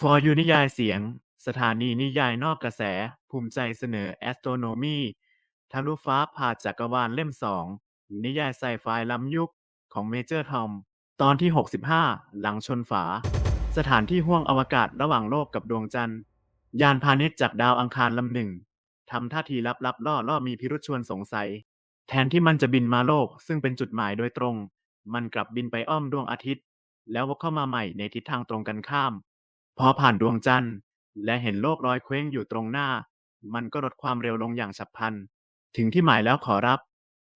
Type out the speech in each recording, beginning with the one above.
For You นิยายเสียง สถานีนิยายนอกกระแส ภูมิใจเสนอ Astronomy ทะลุฟ้าผ่าจักรวาลเล่มสอง นิยายไซไฟล้ำยุคของเมเจอร์ทอม ตอนที่ 65 หลังชนฝา สถานที่ห้วงอวกาศระหว่างโลกกับดวงจันทร์ ยานพาณิชย์จากดาวอังคารลำหนึ่งทำท่าทีลับๆล่อล่อมีพิรุษชวนสงสัย แทนที่มันจะบินมาโลกซึ่งเป็นจุดหมายโดยตรง มันกลับบินไปอ้อมดวงอาทิตย์ แล้ววกเข้ามาใหม่ในทิศทางตรงกันข้าม พอผ่านดวงจันทร์ และเห็นโลกลอยเคว้งอยู่ตรงหน้า มันก็ลดความเร็วลงอย่างฉับพลัน ถึงที่หมายแล้วขอรับ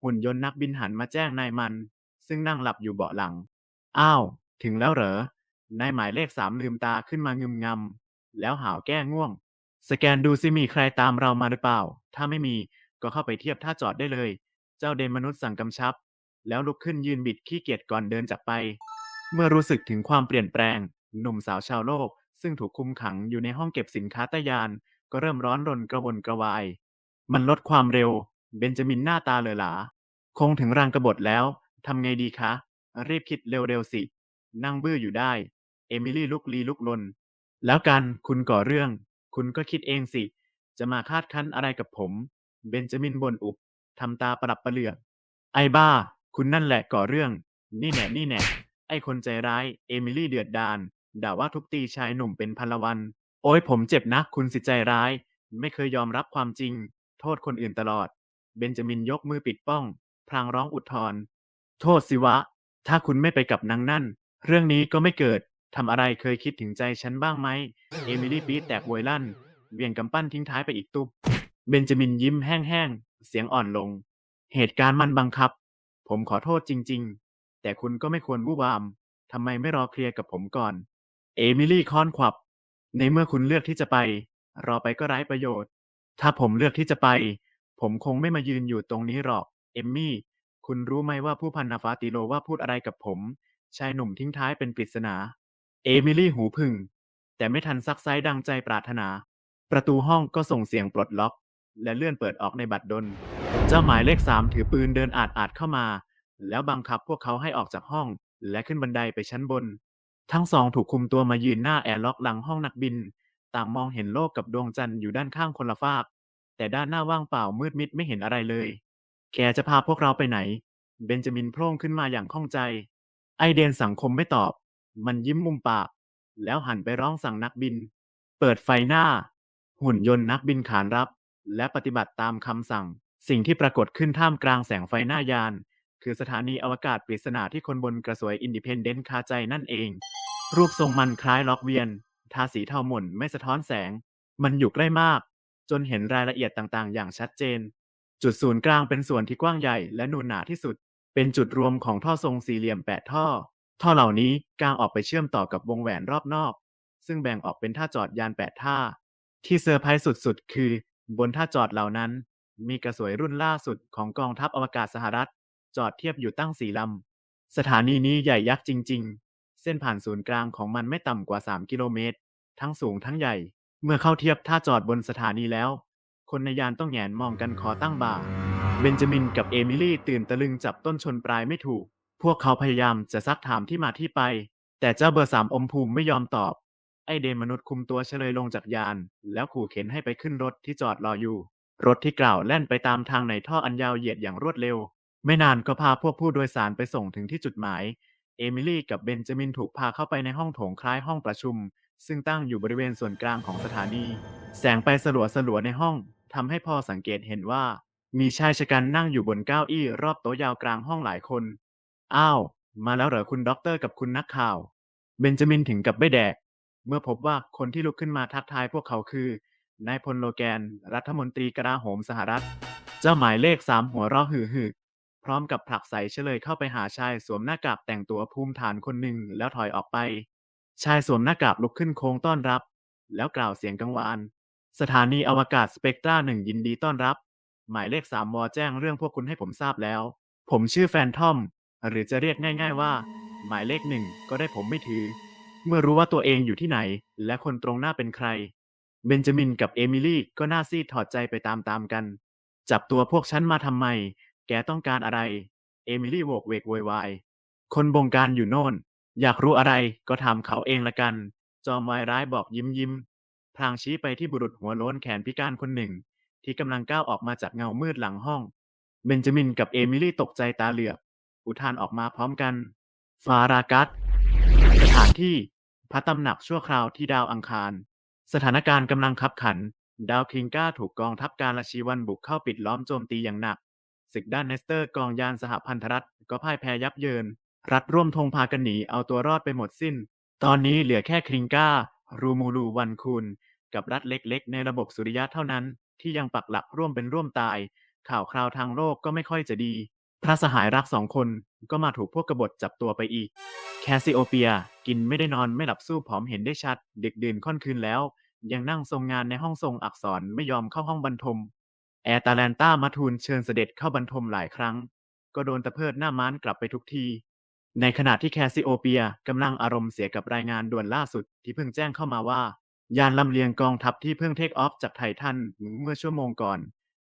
หุ่นยนต์นักบินหันมาแจ้งนายมัน ซึ่งนั่งหลับอยู่เบาะหลัง อ้าว ถึงแล้วเหรอนายหมายเลขสามลืมตาขึ้นมางึมงำแล้วหาวแก้ง่วง สแกนดูซิมีใครตามเรามาหรือเปล่า ถ้าไม่มีก็เข้าไปเทียบท่าจอดได้เลย เจ้าเดนมนุษย์สั่งกำชับ แล้วลุกขึ้นยืนบิดขี้เกียจก่อนเดินจากไป เมื่อรู้สึกถึงความเปลี่ยนแปลง หนุ่มสาวชาวโลก ซึ่งถูกคุมขังอยู่ในห้องเก็บสินค้าใต้ยาน ก็เริ่มร้อนรนกระวนกระวาย มันลดความเร็ว เบนจามินหน้าตาเหลอหลา คงถึงรางกระบฏแล้ว ทำไงดีคะ รีบคิดเร็วๆสิ นั่งบื้ออยู่ได้ เอมิลี่ลุกลีลุกลน แล้วกันคุณก่อเรื่อง คุณก็คิดเองสิ จะมาคาดคั้นอะไรกับผม เบนจามินบ่นอุบทำตาปรับประเหลือกไอ้บ้า คุณนั่นแหละก่อเรื่อง นี่แน่นี่แน่ไอ้คนใจร้าย เอมิลี่เดือดดาล ด่าว่าทุบตีชายหนุ่มเป็นพันละวัน โอ้ยผมเจ็บนะ คุณสิใจร้าย ไม่เคยยอมรับความจริง โทษคนอื่นตลอด เบนจามินยกมือปิดป้อง พลางร้องอุทธรโทษสิวะ ถ้าคุณไม่ไปกับนางนั่น เรื่องนี้ก็ไม่เกิดทำอะไรเคยคิดถึงใจฉันบ้างไหม เอมิลี่ปี๊ดแตกโวยลั่นเวียงกำปั้นทิ้งท้ายไปอีกตุบเบนจามินยิ้มแห้งๆ เสียงอ่อนลง เหตุการณ์มันบังคับ ผมขอโทษจริง ๆ แต่คุณก็ไม่ควรวู่วามทำไมไม่รอเคลียร์กับผมก่อน เอมิลี่คอนขวับ ในเมื่อคุณเลือกที่จะไป รอไปก็ไร้ประโยชน์ ถ้าผมเลือกที่จะไป ผมคงไม่มายืนอยู่ตรงนี้หรอก เอมมี่ คุณรู้ไหมว่าผู้พันนาฟาติโลว่าพูดอะไรกับผม ชายหนุ่มทิ้งท้ายเป็นปริศนา เอมิลี่หูพึ่ง แต่ไม่ทันซักไซดังใจปรารถนา ประตูห้องก็ส่งเสียงปลดล็อก และเลื่อนเปิดออกในบัตรดล เจ้าหมายเลขสามถือปืนเดินอาดอาดเข้ามา แล้วบังคับพวกเขาให้ออกจากห้อง และขึ้นบันไดไปชั้นบน ทั้งสองถูกคุมตัวมายืนหน้าแอร์ล็อกหลังห้องนักบิน ต่างมองเห็นโลกกับดวงจันทร์อยู่ด้านข้างคนละฟาก แต่ด้านหน้าว่างเปล่ามืดมิดไม่เห็นอะไรเลย แกจะพาพวกเราไปไหน เบนจามินโพร่งขึ้นมาอย่างข้องใจ ไอเดนสังคมไม่ตอบ มันยิ้มมุมปาก แล้วหันไปร้องสั่งนักบิน เปิดไฟหน้า หุ่นยนต์นักบินขานรับ และปฏิบัติตามคำสั่ง สิ่งที่ปรากฏขึ้นท่ามกลางแสงไฟหน้ายาน คือสถานีอวกาศปริศนาที่คนบนกระสวยอินดิเพนเดนต์คาใจนั่นเอง รูปทรงมันคล้ายล็อกเวียน ทาสีเทาหม่นไม่สะท้อนแสง มันอยู่ใกล้มาก จนเห็นรายละเอียดต่างๆ อย่างชัดเจน จุดศูนย์กลางเป็นส่วนที่กว้างใหญ่และนูนหนาที่สุด เป็นจุดรวมของท่อทรงสี่เหลี่ยมแปดท่อ ท่อเหล่านี้กางออกไปเชื่อมต่อกับวงแหวนรอบนอก ซึ่งแบ่งออกเป็นท่าจอดยานแปดท่า ที่เซอร์ไพรส์สุดๆ คือบนท่าจอดเหล่านั้น มีกระสวยรุ่นล่าสุดของกองทัพอวกาศสหรัฐ จอดเทียบอยู่ตั้งสี่ลำสถานีนี้ใหญ่ยักษ์จริงๆ เส้นผ่านศูนย์กลางของมันไม่ต่ำกว่า 3 กิโลเมตร ทั้งสูงทั้งใหญ่ เมื่อเข้าเทียบท่าจอดบนสถานีแล้ว คนในยานต้องแหงนมองกันคอตั้งบ่า เบนจามินกับเอมิลี่ตื่นตะลึงจับต้นชนปลายไม่ถูก พวกเขาพยายามจะซักถามที่มาที่ไป แต่เจ้าเบอร์สามอมภูมิไม่ยอมตอบ ไอเดนมนุษย์คุมตัวเฉลยลงจากยาน แล้วขู่เข็นให้ไปขึ้นรถที่จอดรออยู่ รถที่กล่าวแล่นไปตามทางในท่ออันยาวเหยียดอย่างรวดเร็ว ไม่นานก็พาพวกผู้โดยสารไปส่งถึงที่จุดหมาย เอมิลี่กับเบนจามินถูกพาเข้าไปในห้องโถงคล้ายห้องประชุม ซึ่งตั้งอยู่บริเวณส่วนกลางของสถานี แสงไปสลัวสลัวในห้องทำให้พอสังเกตเห็นว่า มีชายชะกันนั่งอยู่บนเก้าอี้รอบโต๊ะยาวกลางห้องหลายคน อ้าว มาแล้วเหรอคุณด็อกเตอร์กับคุณนักข่าว เบนจามินถึงกับไม่แดก เมื่อพบว่าคนที่ลุกขึ้นมาทักทายพวกเขาคือนายพลโลแกน รัฐมนตรีกลาโหมสหรัฐ เจ้าหมายเลขสามหัวเราะหือหือ พร้อมกับผลักใสเฉลยเข้าไปหาชายสวมหน้ากากแต่งตัวภูมิฐานคนหนึ่งแล้วถอยออกไป ชายสวมหน้ากากลุกขึ้นโค้งต้อนรับ แล้วกล่าวเสียงกังวาน สถานีอวกาศสเปกตราหนึ่งยินดีต้อนรับ หมายเลขสามวอแจ้งเรื่องพวกคุณให้ผมทราบแล้ว ผมชื่อแฟนทอม หรือจะเรียกง่าย ๆว่า หมายเลขหนึ่งก็ได้ผมไม่ถือ เมื่อรู้ว่าตัวเองอยู่ที่ไหน และคนตรงหน้าเป็นใคร เบนจามินกับเอมิลี่ก็หน้าซีดถอดใจไปตามๆกัน จับตัวพวกฉันมาทำไม แกต้องการอะไร เอมิลี่โวกเวกโวยวาย คนบงการอยู่โน่น อยากรู้อะไรก็ถามเขาเองละกัน จอมวายร้ายบอกยิ้มยิ้ม พลางชี้ไปที่บุรุษหัวโล้นแขนพิการคนหนึ่ง ที่กำลังก้าวออกมาจากเงามืดหลังห้อง เบนจามินกับเอมิลี่ตกใจตาเหลือก อุทานออกมาพร้อมกัน ฟารากัสสถานที่ พระตำหนักชั่วคราวที่ดาวอังคาร สถานการณ์กำลังคับขัน ดาวคิงก้าถูกกองทัพการละชีวันบุกเข้าปิดล้อมโจมตีอย่างหนัก ศึกด้านเนสเตอร์กองยานสหพันธรัฐก็พ่ายแพ้ยับเยิน รัฐร่วมธงพากันหนีเอาตัวรอดไปหมดสิ้น ตอนนี้เหลือแค่คริงก้ารูมูลูวันคูนกับรัฐเล็กๆ ในระบบสุริยะเท่านั้น ที่ยังปักหลักร่วมเป็นร่วมตาย ข่าวคราวทางโลกก็ไม่ค่อยจะดี พระสหายรักสองคนก็มาถูกพวกกบฏจับตัวไปอีก แคสซิโอเปียกินไม่ได้นอนไม่หลับสู้ผอมเห็นได้ชัด ดึกดื่นค่อนคืนแล้ว ยังนั่งทรงงานในห้องทรงอักษรไม่ยอมเข้าห้องบรรทม แอร์ตาแลนต้ามาทูลเชิญเสด็จเข้าบรรทมหลายครั้ง ก็โดนตะเพิดหน้าม้านกลับไปทุกที ในขณะที่แคสซิโอเปียกำลังอารมณ์เสียกับรายงานด่วนล่าสุดที่เพิ่งแจ้งเข้ามาว่า ยานลำเลียงกองทัพที่เพิ่งเทคออฟจากไททันเมื่อชั่วโมงก่อน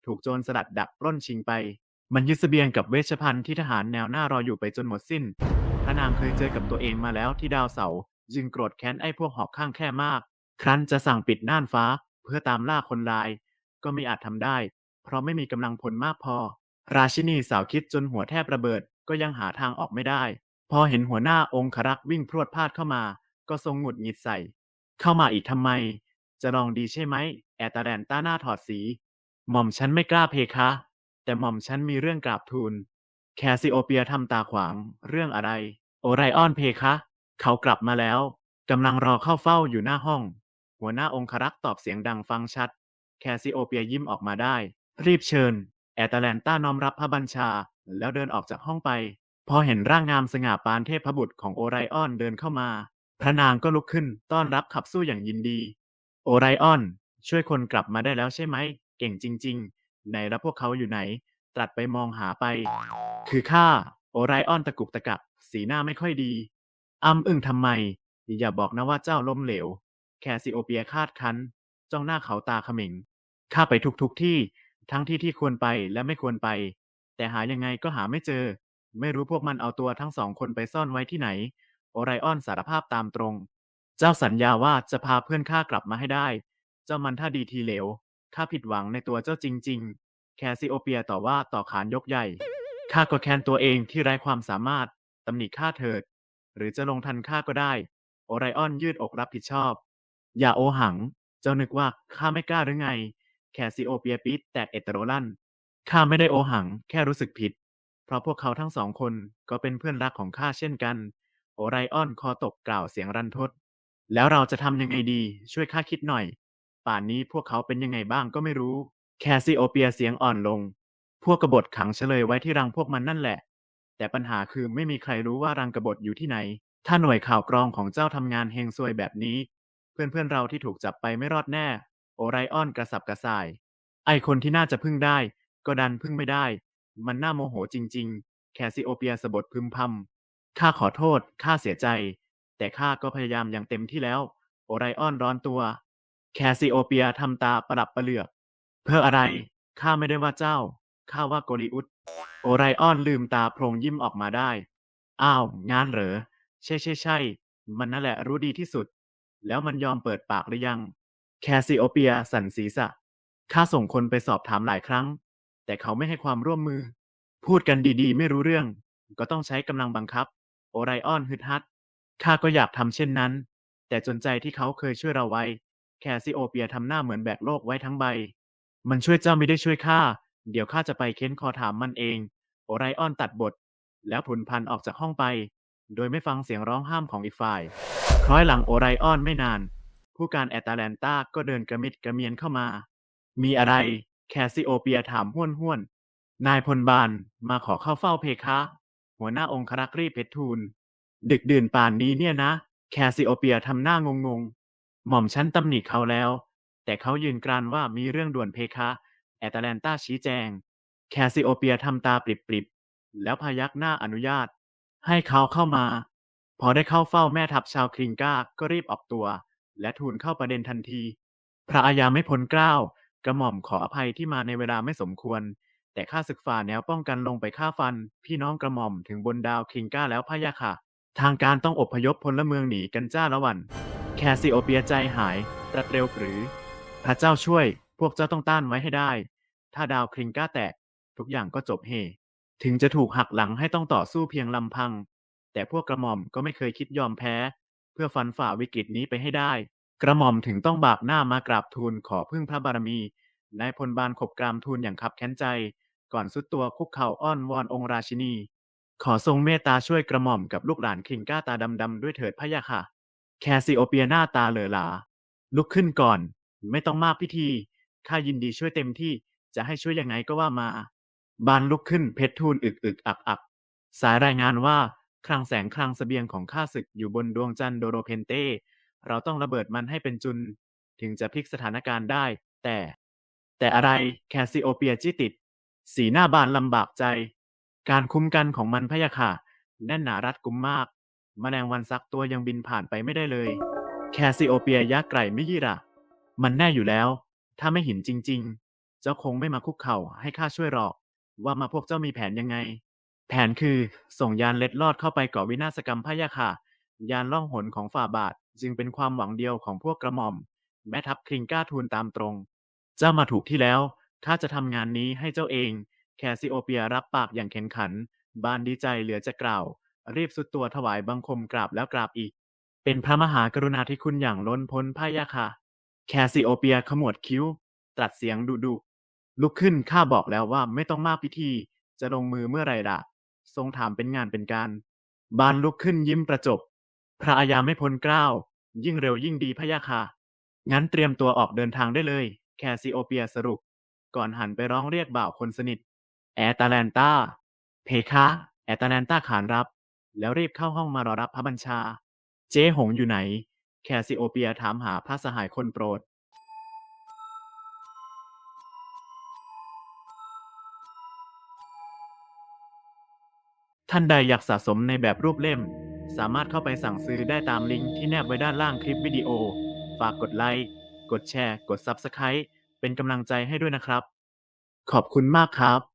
ถูกโจรสลัดดักปล้นชิงไป มันยึดเสบียงกับเวชภัณฑ์ที่ทหารแนวหน้ารออยู่ไปจนหมดสิ้นพระนางเคยเจอกับตัวเองมาแล้วที่ดาวเสาจึงโกรธแค้นไอ้พวกหอกข้างแค่มาก ครั้นจะสั่งปิดน่านฟ้าเพื่อตามล่าคนร้าย ก็ไม่อาจทำได้ เพราะไม่มีกำลังพลมากพอ ราชินีสาวคิดจนหัวแทบระเบิดก็ยังหาทางออกไม่ได้ พอเห็นหัวหน้าองครักษ์วิ่งพรวดพลาดเข้ามา ก็ทรงหงุดหงิดใส่ เข้ามาอีกทำไม จะลองดีใช่ไหม แอตาแรนต้าหน้าถอดสี หม่อมฉันไม่กล้าเพคะ แต่หม่อมฉันมีเรื่องกราบทูล แคสซิโอเปียทำตาขวาง เรื่องอะไร โอไรออนเพคะ เขากลับมาแล้วกำลังรอเข้าเฝ้าอยู่หน้าห้อง หัวหน้าองครักษ์ตอบเสียงดังฟังชัด แคสซิโอเปียยิ้มออกมาได้ รีบเชิญ แอตแลนต้าน้อมรับพระบัญชา แล้วเดินออกจากห้องไป พอเห็นร่างงามสง่าปานเทพบุตรของโอไรออนเดินเข้ามา พระนางก็ลุกขึ้นต้อนรับขับสู้อย่างยินดี โอไรออน ช่วยคนกลับมาได้แล้วใช่ไหม เก่งจริงๆไหนแล้วพวกเขาอยู่ไหน ตรัสไปมองหาไป คือข้าโอไรออนตะกุกตะกักสีหน้าไม่ค่อยดีอ้ำอึ้งทำไม อย่าบอกนะว่าเจ้าล้มเหลว แคสซิโอเปียคาดคันจ้องหน้าเขาตาขมิงข้าไปทุกทุกที่ ทั้งที่ที่ควรไปและไม่ควรไป แต่หายังไงก็หาไม่เจอ ไม่รู้พวกมันเอาตัวทั้งสองคนไปซ่อนไว้ที่ไหน โอไรออนสารภาพตามตรง เจ้าสัญญาว่าจะพาเพื่อนข้ากลับมาให้ได้ เจ้ามันท่าดีทีเหลว ข้าผิดหวังในตัวเจ้าจริง ๆ แคซิโอเปียต่อว่าต่อขานยกใหญ่ ข้าก็แค้นตัวเองที่ไร้ความสามารถตำหนิข้าเถิด หรือจะลงทันข้าก็ได้ โอไรออนยืดอกรับผิดชอบ อย่าโอหัง เจ้านึกว่าข้าไม่กล้าหรือไง แคสซิโอเปียปีดแตกเอตโรลันข้าไม่ได้โอหัง แค่รู้สึกผิด เพราะพวกเขาทั้งสองคนก็เป็นเพื่อนรักของข้าเช่นกัน โอไรออนคอตกกล่าวเสียงรันทด แล้วเราจะทำยังไงดี ช่วยข้าคิดหน่อย ป่านนี้พวกเขาเป็นยังไงบ้างก็ไม่รู้ แคสซิโอเปียเสียงอ่อนลง พวกกบฏขังเฉลยไว้ที่รังพวกมันนั่นแหละ แต่ปัญหาคือไม่มีใครรู้ว่ารังกบฏอยู่ที่ไหน ถ้าหน่วยข่าวกรองของเจ้าทำงานเฮงซวยแบบนี้ เพื่อนๆเราที่ถูกจับไปไม่รอดแน่ ไรออนกระสับกระส่าย ไอคนที่น่าจะพึ่งได้ ก็ดันพึ่งไม่ได้ มันน่าโมโหจริง ๆ แคสซิโอเปียสะบดพึมพำข้าขอโทษข้าเสียใจ แต่ข้าก็พยายามอย่างเต็มที่แล้ว โอไรออนร้อนตัว แคสซิโอเปียทำตาประดับประเหลือก เพื่ออะไรข้าไม่ได้ว่าเจ้าข้าว่าโกลิอุสโอไรออนลืมตาโพลงยิ้มออกมาได้ อ้าวงานเหรอ ใช่ใช่ใช่ มันนั่นแหละรู้ดีที่สุด แล้วมันยอมเปิดปากหรือยัง แคสซิโอเปียสันศีษะข้าส่งคนไปสอบถามหลายครั้ง แต่เขาไม่ให้ความร่วมมือ พูดกันดีๆ ไม่รู้เรื่อง ก็ต้องใช้กำลังบังคับ โอไรออนฮึดฮัดข้าก็อยากทำเช่นนั้น แต่จนใจที่เขาเคยช่วยเราไว้ แคสซิโอเปียทำหน้าเหมือนแบกโลกไว้ทั้งใบ มันช่วยเจ้าไม่ได้ช่วยข้า เดี๋ยวข้าจะไปเค้นคอถามมันเอง โอไรออนตัดบท แล้วผุนพันออกจากห้องไป โดยไม่ฟังเสียงร้องห้ามของอีกฝ่าย คล้อยหลังโอไรออนไม่นาน ผู้การแอตแลนตาก็เดินกระมิดกระเมียนเข้ามา มีอะไร แคสซิโอเปียถามห้วนห้วน นายพลบานมาขอเข้าเฝ้าเพคะ หัวหน้าองครักษ์รีบเพชรทูล ดึกดื่นป่านนี้เนี่ยนะ แคสซิโอเปียทำหน้างงงหม่อมฉันตำหนิเขาแล้ว แต่เขายืนกรานว่ามีเรื่องด่วนเพคะ แอตแลนตาชี้แจง แคสซิโอเปียทำตาปริบๆ แล้วพยักหน้าอนุญาต ให้เขาเข้ามา พอได้เข้าเฝ้าแม่ทัพชาวคริงกาก็รีบออกตัว และทูลเข้าประเด็นทันที พระอาญาไม่พ้นเกล้ากระหม่อมขออภัยที่มาในเวลาไม่สมควร แต่ข้าศึกฝ่าแนวป้องกันลงไปฆ่าฟัน พี่น้องกระหม่อมถึงบนดาวคิงก้าแล้วพะยะค่ะ ทางการต้องอพยพพลเมืองหนีกันจ้าละวัน แคสซิโอเปียใจหายตรัสเร็วหรือ พระเจ้าช่วย พวกเจ้าต้องต้านไว้ให้ได้ ถ้าดาวคริงก้าแตก ทุกอย่างก็จบเฮ ถึงจะถูกหักหลังให้ต้องต่อสู้เพียงลำพัง แต่พวกกระหม่อมก็ไม่เคยคิดยอมแพ้ เพื่อฟันฝ่าวิกฤตนี้ไปให้ได้ กระหม่อมถึงต้องบากหน้ามากราบทูลขอพึ่งพระบารมีนายพลบาลขบกรามทูลอย่างคับแค้นใจ ก่อนสุดตัวคุกเข่าอ้อนวอนองค์ราชินี ขอทรงเมตตาช่วยกระหม่อมกับลูกหลานคิงก้าตาดำๆด้วยเถิดพะยะค่ะ แคสซิโอเปียหน้าตาเหลอหลา ลุกขึ้นก่อน ไม่ต้องมากพิธีข้ายินดีช่วยเต็มที่จะให้ช่วยยังไงก็ว่ามา บานลุกขึ้นเพชรทูลอึกอึกอักอักสายรายงานว่า คลังแสงคลังเสบียงของข้าศึกอยู่บนดวงจันทร์โดโรเพนเต้ เราต้องระเบิดมันให้เป็นจุน ถึงจะพลิกสถานการณ์ได้ แต่ แต่อะไรแคสซิโอเปียจี้ติด สีหน้าบานลำบากใจ การคุ้มกันของมันพะยะค่ะ แน่นหนารัดกุมมากแมลงวันซักตัวยังบินผ่านไปไม่ได้เลย แคสซิโอเปียยักษ์ไก่ไม่ยี่ระมันแน่อยู่แล้ว ถ้าไม่เห็นจริง ๆ เจ้าคงไม่มาคุกเข่าให้ข้าช่วยหรอก ว่ามาพวกเจ้ามีแผนยังไง แผนคือส่งยานเล็ดลอดเข้าไปก่อวินาศกรรมพะยะค่ะ ยานล่องหนของฝ่าบาทจึงเป็นความหวังเดียวของพวกกระหม่อม แม่ทัพคริงก้าทูลตามตรง เจ้ามาถูกที่แล้วข้าจะทำงานนี้ให้เจ้าเอง แคสซิโอเปียรับปากอย่างแข็งขัน บานดีใจเหลือจะกล่าว รีบสุดตัวถวายบังคมกราบแล้วกราบอีก เป็นพระมหากรุณาธิคุณอย่างล้นพ้นพะยะค่ะ แคสซิโอเปียขมวดคิ้ว ตรัสเสียงดุดุลุกขึ้นข้าบอกแล้วว่าไม่ต้องมากพิธี จะลงมือเมื่อไรล่ะ ทรงถามเป็นงานเป็นการ บานลุกขึ้นยิ้มประจบ พระอาญาไม่พ้นเกล้าว ยิ่งเร็วยิ่งดีพะยะค่ะ งั้นเตรียมตัวออกเดินทางได้เลย แคสซิโอเปียสรุป ก่อนหันไปร้องเรียกบ่าวคนสนิท แอตาแลนตาเพคะ แอตาแลนตาขานรับ แล้วรีบเข้าห้องมารอรับพระบัญชา เจ๊หงอยู่ไหน แคสซิโอเปียถามหาพระสหายคนโปรด ท่านใดอยากสะสมในแบบรูปเล่ม สามารถเข้าไปสั่งซื้อได้ตามลิงก์ที่แนบไว้ด้านล่างคลิปวิดีโอ ฝากกดไลค์ กดแชร์ กด Subscribe เป็นกำลังใจให้ด้วยนะครับ ขอบคุณมากครับ